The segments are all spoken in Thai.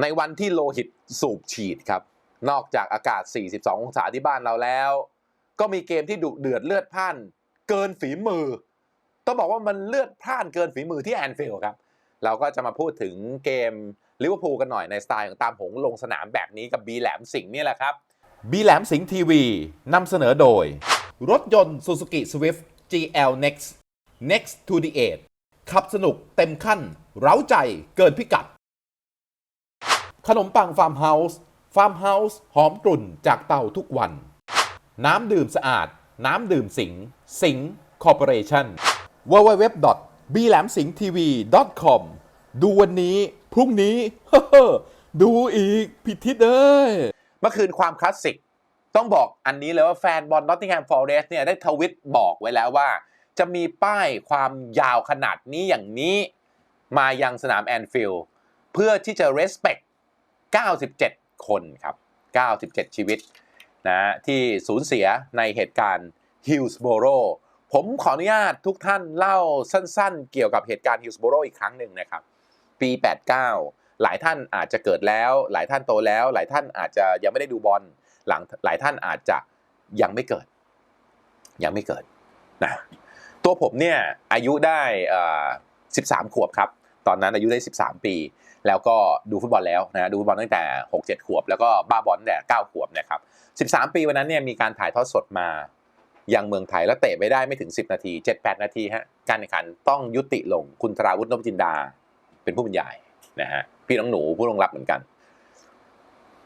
ในวันที่โลหิตสูบฉีดครับ นอกจากอากาศ 42 องศาที่บ้านเราแล้ว ก็มีเกมที่ดุเดือดเลือดพ่านเกินฝีมือ ต้องบอกว่ามันเลือดพ่านเกินฝีมือที่แอนฟิลด์ครับ เราก็จะมาพูดถึงเกมลิเวอร์พูลกันหน่อยในสไตล์ของตามหงลงสนามแบบนี้กับบีแหลมสิงห์นี่แหละครับบีแหลมสิงห์ทีวีนำเสนอโดย รถยนต์ Suzuki Swift GL Next Next to the Edge ขับสนุกเต็มขั้น เร้าใจเกินพิกัด ขนมปังฟาร์มเฮาส์ฟาร์มเฮาส์หอมกลุ่นจากเตาทุกวัน น้ำดื่มสะอาด น้ำดื่มสิง สิงคอร์ปอเรชั่น w w w b l a m s i n g t v c o m ดูวันนี้ พรุ่งนี้ ดูอีก ผิดทิศเอ้ย เมื่อคืนความคลาสสิก ต้องบอกอันนี้เลยว่าแฟนบอลนอตติงแฮมฟอร์เรสต์เนี่ยได้ทวิตบอกไว้แล้วว่า จะมีป้ายความยาวขนาดนี้อย่างนี้ มายังสนามแอนฟิลด์เพื่อที่จะ respect 97 คนครับ 97 ชีวิตนะที่สูญเสียในเหตุการณ์ฮิลส์โบโรผมขออนุญาตทุกท่านเล่าสั้นๆ เกี่ยวกับเหตุการณ์ฮิลส์โบโรอีกครั้งหนึ่งนะครับ ปี 89 หลายท่านอาจจะเกิดแล้ว หลายท่านโตแล้ว หลายท่านอาจจะยังไม่ได้ดูบอลหลังหลายท่านอาจจะยังไม่เกิด ยังไม่เกิดนะตัวผมเนี่ยอายุได้ 13 ขวบครับ ตอนนั้นอายุได้ 13 ปี แล้วก็ดูฟุตบอลแล้วนะดูฟุตบอลตั้งแต่ 6-7 ขวบ แล้วก็บ้าบอลตั้งแต่ 9 ขวบนะครับ 13 ปีวันนั้นเนี่ยมีการถ่ายทอดสดมายังเมืองไทยแล้วเตะไปได้ไม่ถึง 10 นาที 7-8 นาทีฮะการแข่งขันต้องยุติลงคุณธราวุฒินพจินดา เป็นผู้บรรยายนะฮะพี่น้องหนูผู้ลงรับเหมือนกัน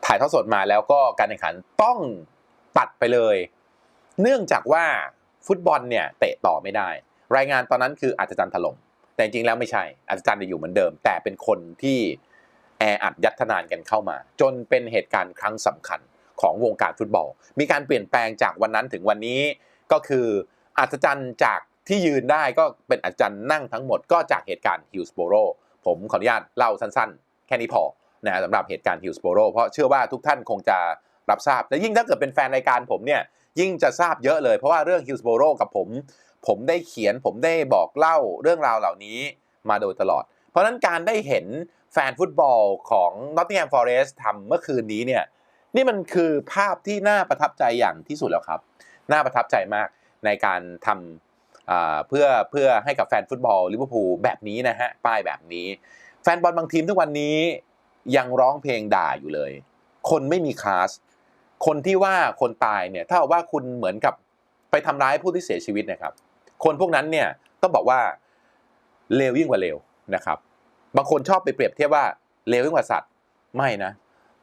ถ่ายทอดสดมาแล้วก็การแข่งขันต้องตัดไปเลย เนื่องจากว่าฟุตบอลเนี่ยเตะต่อไม่ได้ รายงานตอนนั้นคืออาจารย์ถล่ม แต่จริงแล้วไม่ใช่อาจารย์จะอยู่เหมือนเดิม แต่เป็นคนที่แออัดยัดทนานกันเข้ามา จนเป็นเหตุการณ์ครั้งสำคัญของวงการฟุตบอล มีการเปลี่ยนแปลงจากวันนั้นถึงวันนี้ก็คืออาจารย์จากที่ยืนได้ก็เป็นอาจารย์นั่งทั้งหมดก็จากเหตุการณ์ฮิลส์โบโรผมขออนุญาตเล่าสั้นๆ แค่นี้พอนะสำหรับเหตุการณ์ฮิลส์โบโรเพราะเชื่อว่าทุกท่านคงจะรับทราบและยิ่งถ้าเกิดเป็นแฟนรายการผมเนี่ยยิ่งจะทราบเยอะเลยเพราะว่าเรื่องฮิลส์โบโรกับผม ผมได้เขียน ผมได้บอกเล่าเรื่องราวเหล่านี้มาโดยตลอด เพราะนั้นการได้เห็นแฟนฟุตบอลของ Nottingham Forest ทำเมื่อคืนนี้เนี่ยนี่มันคือภาพที่น่าประทับใจอย่างที่สุดแล้วครับ น่าประทับใจมากในการทำเพื่อเพื่อให้กับแฟนฟุตบอลลิเวอร์พูลแบบนี้นะฮะ ป้ายแบบนี้ แฟนบอลบางทีมทุกวันนี้ยังร้องเพลงด่าอยู่เลย คนไม่มีคลาส คนที่ว่าคนตายเนี่ย ถ้าว่าคุณเหมือนกับไปทำร้ายผู้ที่เสียชีวิตนะครับ คนพวกนั้นเนี่ยต้องบอกว่าเลวยิ่งกว่าเลวนะครับ บางคนชอบไปเปรียบเทียบว่าเลวยิ่งกว่าสัตว์ไม่นะ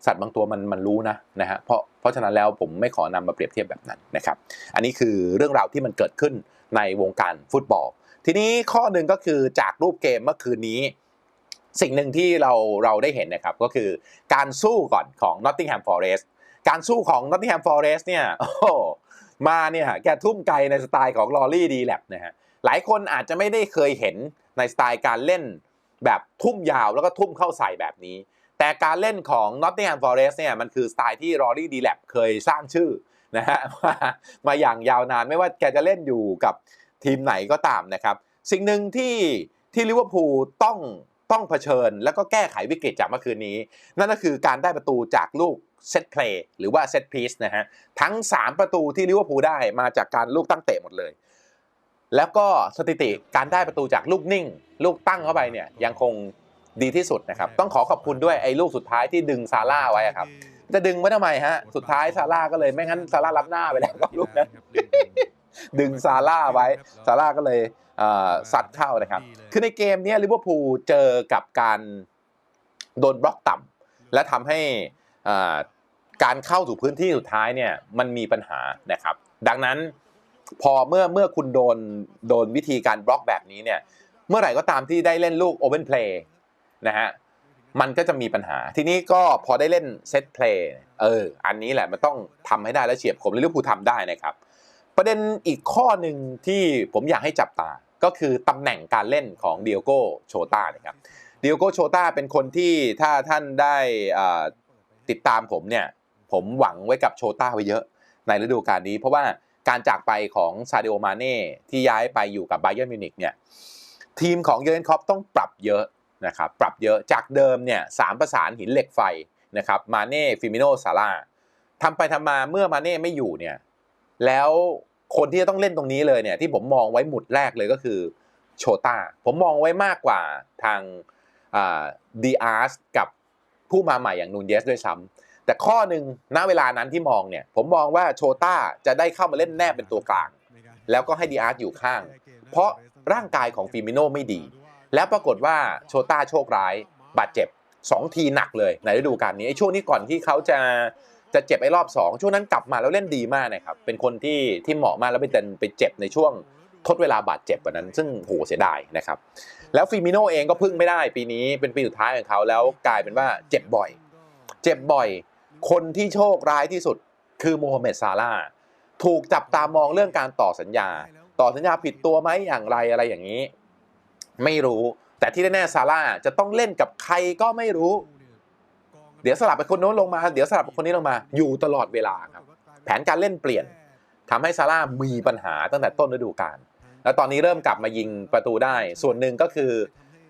สัตว์บางตัวมันมันรู้นะนะฮะเพราะเพราะฉะนั้นแล้วผมไม่ขอนำมาเปรียบเทียบแบบนั้นนะครับ อันนี้คือเรื่องราวที่มันเกิดขึ้นในวงการฟุตบอล ทีนี้ข้อหนึ่งก็คือจากรูปเกมเมื่อคืนนี้ สิ่งหนึ่งที่เราเราได้เห็นนะครับก็คือการสู้ก่อนของ Nottingham Forest การสู้ของ Nottingham Forest เนี่ยโอ้ มาเนี่ยแกทุ่มไกลในสไตล์ของลอรี่ดีแลบนะฮะหลายคนอาจจะไม่ได้เคยเห็นในสไตล์การเล่นแบบทุ่มยาวแล้วก็ทุ่มเข้าใส่แบบนี้ แต่การเล่นของ Nottingham Forest เนี่ยมันคือสไตล์ที่ลอรี่ดีแลบเคยสร้างชื่อนะฮะมามาอย่างยาวนานไม่ว่าแกจะเล่นอยู่กับทีมไหนก็ตามนะครับ สิ่งหนึ่งที่ที่ลิเวอร์พูลต้องต้องเผชิญ แล้วก็แก้ไขวิกฤตจากเมื่อคืนนี้ นั่นก็คือการได้ประตูจากลูก เซตเพลย์หรือว่าเซตพีซนะฮะทั้ง 3 ประตูที่ลิเวอร์พูลได้มาจากการลูกตั้งเตะหมดเลย แล้วก็สถิติการได้ประตูจากลูกนิ่ง ลูกตั้งเข้าไปเนี่ยยังคงดีที่สุดนะครับ ต้องขอขอบคุณด้วยไอ้ลูกสุดท้ายที่ดึงซาร่าไว้อะครับ จะดึงไว้ทำไมฮะ สุดท้ายซาร่าก็เลยไม่งั้นซาร่ารับหน้าไปแล้วกับลูกนั้นดึงซาร่าไว้ซาร่าก็เลยเอ่อซัดเข้านะครับ คือในเกมเนี้ลิเวอร์พูลเจอกับการโดนบล็อกต่ำและทำให้เอ่อ การเข้าสู่พื้นที่สุดท้ายเนี่ยมันมีปัญหานะครับ ดังนั้นพอเมื่อเมื่อคุณโดนโดนวิธีการบล็อกแบบนี้เนี่ยเมื่อไหร่ก็ตามที่ได้เล่นลูกโอเ n นเพลย์นะฮะมันก็จะมีปัญหา ทีนี้ก็พอได้เล่นเซตเพลย์เอออันนี้แหละมันต้องทำให้ได้และเฉียบคมลิเวอร์พูลทำได้นะครับ ประเด็นอีกข้อหนึ่งที่ผมอยากให้จับตาก็คือตำแหน่งการเล่นของเดียโก้โชตานะครับเดียโก้โชตาเป็นคนที่ถ้าท่านได้อ่า ติดตามผมเนี่ยผมหวังไว้กับโชตาไว้เยอะในฤดูกาลนี้ เพราะว่าการจากไปของซาเดโอมาเน่ที่ย้ายไปอยู่กับไบเ e อร์มิวนิกเนี่ยทีมของเยอร์เกนคอปต้องปรับเยอะนะครับปรับเยอะจากเดิมเนี่ยสามประสานหินเหล็กไฟนะครับมาเน่ฟิมิโนซาร่าทำไปทำมาเมื่อมาเน่ไม่อยู่เนี่ยแล้วคนที่จะต้องเล่นตรงนี้เลยเนี่ยที่ผมมองไว้หมุดแรกเลยก็คือโชตาผมมองไว้มากกว่าทางดีอาร์สกับ ผู้มาใหม่อย่างนูนเยสด้วยซ้ำแต่ข้อหนึ่งณเวลานั้นที่มองเนี่ย ผมมองว่าโชต้าจะได้เข้ามาเล่นแนบเป็นตัวกลาง แล้วก็ให้ดีอาร์สอยู่ข้าง เพราะร่างกายของฟิมิโนไม่ดี แล้วปรากฏว่าโชต้าโชคร้าย บาดเจ็บ 2 ทีหนักเลยในฤดูกาลนี้ไอ้ช่วงนี้ก่อนที่เขาจะจะเจ็บไอ้รอบ 2 ช่วงนั้นกลับมาแล้วเล่นดีมากนะครับเป็นคนที่ที่เหมาะมากแล้วไปเต็นไปเจ็บในช่วง ทดเวลาบาดเจ็บวันนั้น ซึ่งโหเสียดายนะครับ แล้วฟิมิโนเองก็พึ่งไม่ได้ปีนี้เป็นปีสุดท้ายของเขาแล้วกลายเป็นว่าเจ็บบ่อย เจ็บบ่อย คนที่โชคร้ายที่สุดคือโมฮัมเหม็ดซาร่าถูกจับตามองเรื่องการต่อสัญญา ต่อสัญญาผิดตัวไหมอย่างไรอะไรอย่างนี้ ไม่รู้แต่ที่แน่ๆซาร่าจะต้องเล่นกับใครก็ไม่รู้ เดี๋ยวสลับไปคนโน้นลงมา เดี๋ยวสลับไปคนนี้ลงมา อยู่ตลอดเวลาครับ แผนการเล่นเปลี่ยนทำให้ซาร่ามีปัญหาตั้งแต่ต้นฤดูกาล แล้วตอนนี้เริ่มกลับมายิงประตูได้ ส่วนหนึ่งก็คือ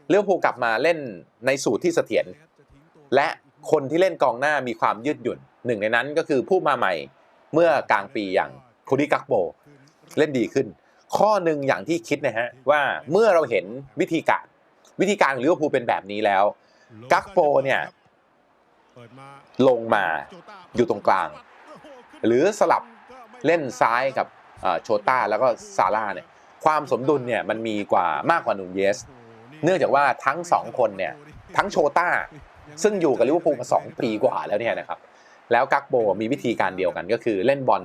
เลี้ยวภูกลับมาเล่นในสูตรที่เสถียรและคนที่เล่นกองหน้ามีความยืดหยุ่นหนึ่งในนั้นก็คือผู้มาใหม่เมื่อกลางปีอย่างคูดิกักโบเล่นดีขึ้น ข้อหนึ่งอย่างที่คิดนะฮะว่าเมื่อเราเห็นวิธีการวิธีการของลิเวอร์พูลเป็นแบบนี้แล้ว กักโปเนี่ยลงมาอยู่ตรงกลาง หรือสลับเล่นซ้ายกับโชต้าแล้วก็ซาร่าเนี่ย ความสมดุลเนี่ยมันมีกว่ามากกว่านูนเยส เนื่องจากว่าทั้งสองคนเนี่ยทั้งโชต้า ซึ่งอยู่กับลิเวอร์พูลมาสองปีกว่าแล้วเนี่ยนะครับ แล้วกักโบมีวิธีการเดียวกันก็คือเล่นบอล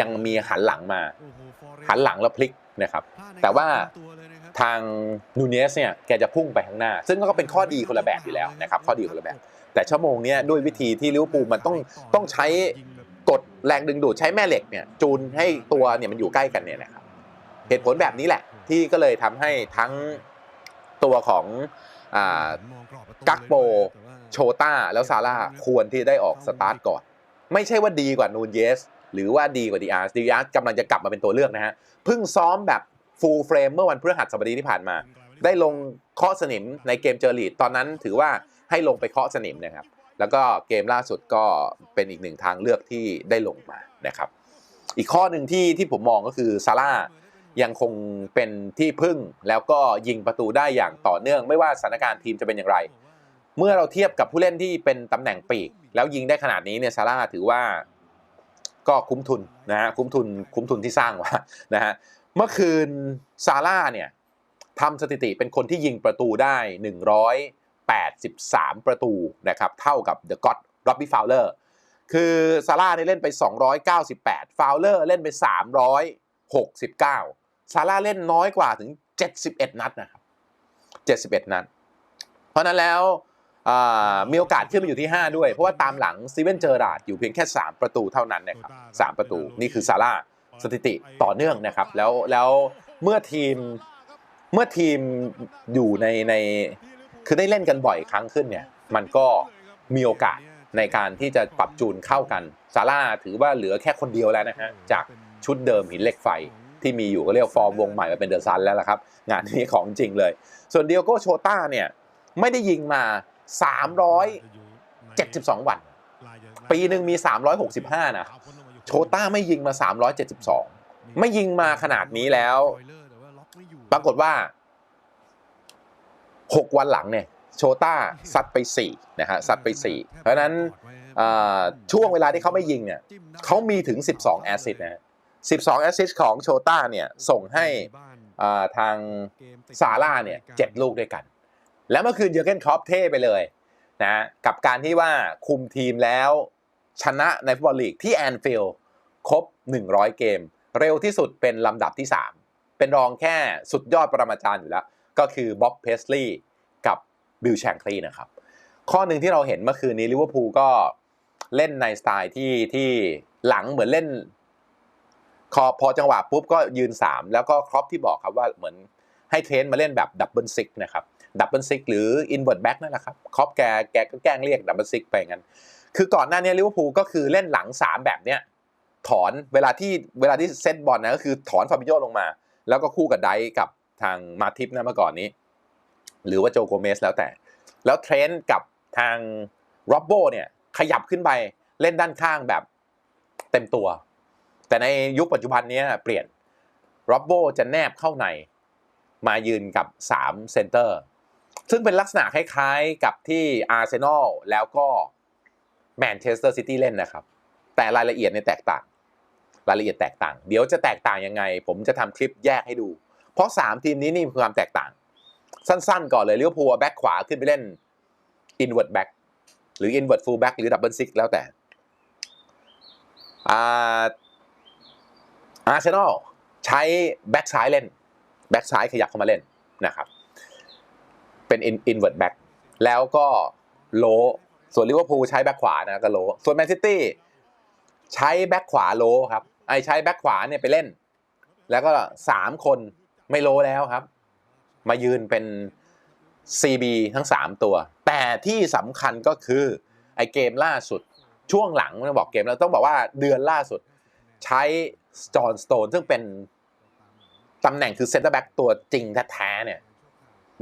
ยังมีหันหลังมา หันหลังแล้วพลิกนะครับ แต่ว่าทางนูเนสเนี่ยแกจะพุ่งไปข้างหน้า ซึ่งก็เป็นข้อดีคนละแบบอยู่แล้วนะครับข้อดีคนละแบบ แต่ชั่วโมงเนี้ยด้วยวิธีที่ลิเวอร์พูลมันต้องต้องใช้กดแรงดึงดูดใช้แม่เหล็กเนี่ยจูนให้ตัวเนี่ยมันอยู่ใกล้กันเนี่ยนะครับ เหตุผลแบบนี้แหละ ที่ก็เลยทำให้ทั้งตัวของอ่ากักโป โชต้า แล้วซาร่าควรที่ได้ออกสตาร์ทก่อน ไม่ใช่ว่าดีกว่านูนเยส หรือว่าดีกว่าดีอาร์ดีอาร์กำลังจะกลับมาเป็นตัวเลือกนะฮะ เพิ่งซ้อมแบบฟูลเฟรมเมื่อวันพฤหัสบดีที่ผ่านมา ได้ลงเคาะสนิมในเกมเจอรีดตอนนั้นถือว่าให้ลงไปเคาะสนิมนะครับ แล้วก็เกมล่าสุดก็เป็นอีกหนึ่งทางเลือกที่ได้ลงมานะครับ อีกข้อหนึ่งที่ที่ผมมองก็คือซาร่า ยังคงเป็นที่พึ่งแล้วก็ยิงประตูได้อย่างต่อเนื่องไม่ว่าสถานการณ์ทีมจะเป็นอย่างไร เมื่อเราเทียบกับผู้เล่นที่เป็นตำแหน่งปีก แล้วยิงได้ขนาดนี้เนี่ยซาร่าถือว่าก็คุ้มทุนนะฮะคุ้มทุนคุ้มทุนที่สร้างว่านะฮะเมื่อคืนซาร่าเนี่ยทำสถิติเป็นคนที่ยิงประตูได้ 183 ประตูนะครับเท่ากับเดอะก็อดร็อบบี้ฟาวเลอร์คือซาร่าเนี่ยเล่นไป 298 ฟาวเลอร์เล่นไป 369 ซาร่าเล่นน้อยกว่าถึง 71 นัดนะครับ 71 นัด เพราะนั้นแล้วมีโอกาสขึ้นมาอยู่ที่ 5 ด้วย เพราะว่าตามหลังซีเวนเจอร์ราดอยู่เพียงแค่ 3 ประตูเท่านั้นนะครับ3ประตูนี่คือซาร่าสถิติต่อเนื่องนะครับ แล้วแล้วเมื่อทีมเมื่อทีมอยู่ในในคือได้เล่นกันบ่อยครั้งขึ้นเนี่ยมันก็มีโอกาสในการที่จะปรับจูนเข้ากันซาร่าถือว่าเหลือแค่คนเดียวแล้วนะฮะจากชุดเดิมหินเหล็กไฟ ที่มีอยู่ก็เรียกฟอร์มวงใหม่มาเป็นเดอะซันแล้วล่ะครับ งานนี้ของจริงเลย ส่วนเดียโก้โชต้าเนี่ยไม่ได้ยิงมา 372 วัน ปีหนึ่งมี 365 นะ โชต้าไม่ยิงมา 372 ไม่ยิงมาขนาดนี้แล้ว ปรากฏว่า 6 วันหลังเนี่ยโชต้าซัดไป4นะฮะซัดไป 4 เพราะนั้นช่วงเวลาที่เขาไม่ยิงเนี่ยเขามีถึง 12 แอสซิสต์นะ 12 แอสซิสต์ของโชต้าเนี่ยส่งให้อ่าทางซาร่าเนี่ยเจ็ดลูกด้วยกัน แล้วเมื่อคืนเยอร์เกนครอปเท่ไปเลยนะกับการที่ว่าคุมทีมแล้วชนะในฟุตบอลลีกที่แอนฟิลด์ครบ 100 เกม เร็วที่สุดเป็นลำดับที่ 3 เป็นรองแค่สุดยอดปรมาจารย์อยู่แล้ว ก็คือบ๊อบเพสลีย์กับบิลแชงคลีย์นะครับ ข้อหนึ่งที่เราเห็นเมื่อคืนนี้ลิเวอร์พูลก็เล่นในสไตล์ที่ที่หลังเหมือนเล่น พอพอจังหวะปุ๊บก็ยืน 3 แล้วก็ครอปที่บอกครับว่าเหมือนให้เทรนต์มาเล่นแบบดับเบิลซิกนะครับดับเบิลซิกหรืออินเวอร์ตแบ็กนั่นแหละครับครอปแกแกก็แกล้งเรียกดับเบิลซิกไปงั้น คือก่อนหน้านี้ลิเวอร์พูลก็คือเล่นหลัง 3 แบบเนี้ยถอนเวลาที่เวลาที่เซตบอลนะก็คือถอนฟาบิโยลงมา แล้วก็คู่กับไดกับทางมาทิปนะเมื่อก่อนนี้ หรือว่าโจโกเมสแล้วแต่ แล้วเทรนต์กับทางโรบโบเนี่ยขยับขึ้นไปเล่นด้านข้างแบบเต็มตัว แต่ในยุคปัจจุบันนี้เปลี่ยนโรบโบจะแนบเข้าในมายืนกับ 3 เซนเตอร์ ซึ่งเป็นลักษณะคล้ายๆกับที่อาร์เซนอลแล้วก็แมนเชสเตอร์ซิตี้เล่นนะครับ แต่รายละเอียดเนี่ยแตกต่าง รายละเอียดแตกต่าง เดี๋ยวจะแตกต่างยังไง ผมจะทำคลิปแยกให้ดู เพราะ 3 ทีมนี้นี่มีความแตกต่าง สั้นๆ ก่อนเลยลิเวอร์พูลแบ็คขวาขึ้นไปเล่น inward back หรือ inward full back หรือ double six แล้วแต่ อาร์เซนอลใช้แบ็คซ้ายเล่น แบ็คซ้ายขยับเข้ามาเล่นนะครับ เป็น in- inward back แล้วก็โล ส่วนลิเวอร์พูลใช้แบ็คขวานะก็โล ส่วนแมนซิตี้ใช้แบ็คขวาโลครับ ไอใช้แบ็คขวาเนี่ยไปเล่น แล้วก็สามคนไม่โลแล้วครับ มายืนเป็น CB ทั้ง 3 ตัว แต่ที่สำคัญก็คือไอเกมล่าสุดช่วงหลังต้องบอกเกมแล้วต้องบอกว่าเดือนล่าสุด ใช้ จอห์นสโตนซึ่งเป็นตำแหน่งคือเซนเตอร์แบ็กตัวจริงแท้ๆเนี่ย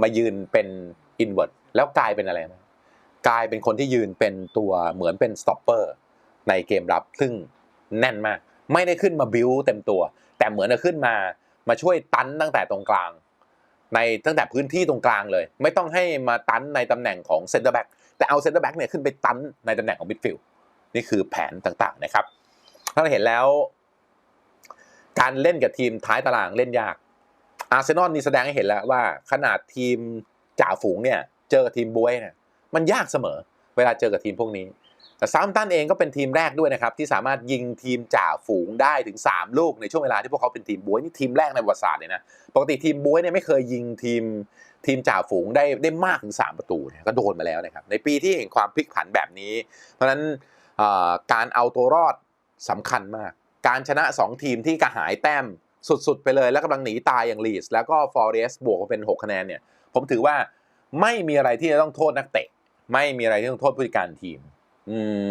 มายืนเป็นอินเว r ร์แล้วกลายเป็นอะไรนะกลายเป็นคนที่ยืนเป็นตัวเหมือนเป็นสต็อปเปอร์ในเกมรับ ซึ่งแน่นมาก ไม่ได้ขึ้นมาบิวเต็มตัว แต่เหมือนจะขึ้นมามาช่วยตันตั้งแต่ตรงกลาง ในตั้งแต่พื้นที่ตรงกลางเลย ไม่ต้องให้มาตันในตำแหน่งของเซนเตอร์แบ็กแต่เอาเซนเตอร์แบ็กเนี่ยขึ้นไปตันในตำแหน่งของมิดฟิลด์นี่คือแผนต่างๆนะครับ ถ้าเราเห็นแล้ว การเล่นกับทีมท้ายตารางเล่นยาก อาร์เซนอลนี่แสดงให้เห็นแล้วว่า ขนาดทีมจ่าฝูงเนี่ย เจอกับทีมบวยเนี่ยมันยากเสมอ เวลาเจอกับทีมพวกนี้ แต่ซามตันเองก็เป็นทีมแรกด้วยนะครับ ที่สามารถยิงทีมจ่าฝูงได้ถึง 3 ลูกในช่วงเวลาที่พวกเขาเป็นทีมบวยนี่ทีมแรกในประวัติศาสตร์เลยนะปกติทีมบวยเนี่ยไม่เคยยิงทีมทีมจ่าฝูงได้ได้มากถึง 3 ประตูเนี่ยก็โดนมาแล้วนะครับในปีที่เห็นความพลิกผันแบบนี้ เพราะฉะนั้นการเอาตัวรอดสำคัญมาก การชนะ 2 ทีมที่กระหายแต้มสุดๆ ไปเลย แล้วกำลังหนีตายอย่างลีสแล้วก็ฟอร์เรสบวกเป็น 6 คะแนนเนี่ย ผมถือว่าไม่มีอะไรที่จะต้องโทษนักเตะ ไม่มีอะไรที่ต้องโทษผู้จัดการทีม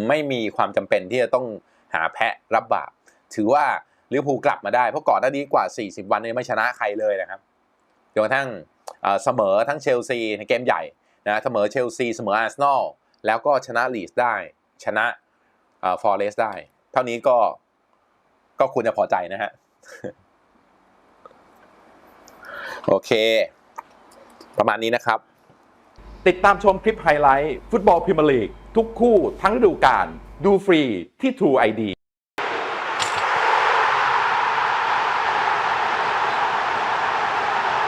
ไม่มีความจำเป็นที่จะต้องหาแพะรับบาปถือว่าลิเวอร์พูลกลับมาได้ เพราะก่อนหน้านี้กว่า 40 วันเนี่ยไม่ชนะใครเลยนะครับจนกระทั่งเอ่เสมอทั้งเชลซีในเกมใหญ่นะเสมอเชลซีเสมออาร์เซนอลแล้วก็ชนะลีสได้ ชนะฟอร์เรสได้ เท่านี้ก็ ก็ควรจะพอใจนะฮะ โอเค ประมาณนี้นะครับ ติดตามชมคลิปไฮไลท์ ฟุตบอลพรีเมียร์ลีก ทุกคู่ทั้งฤดูกาลดูฟรีที่ True ID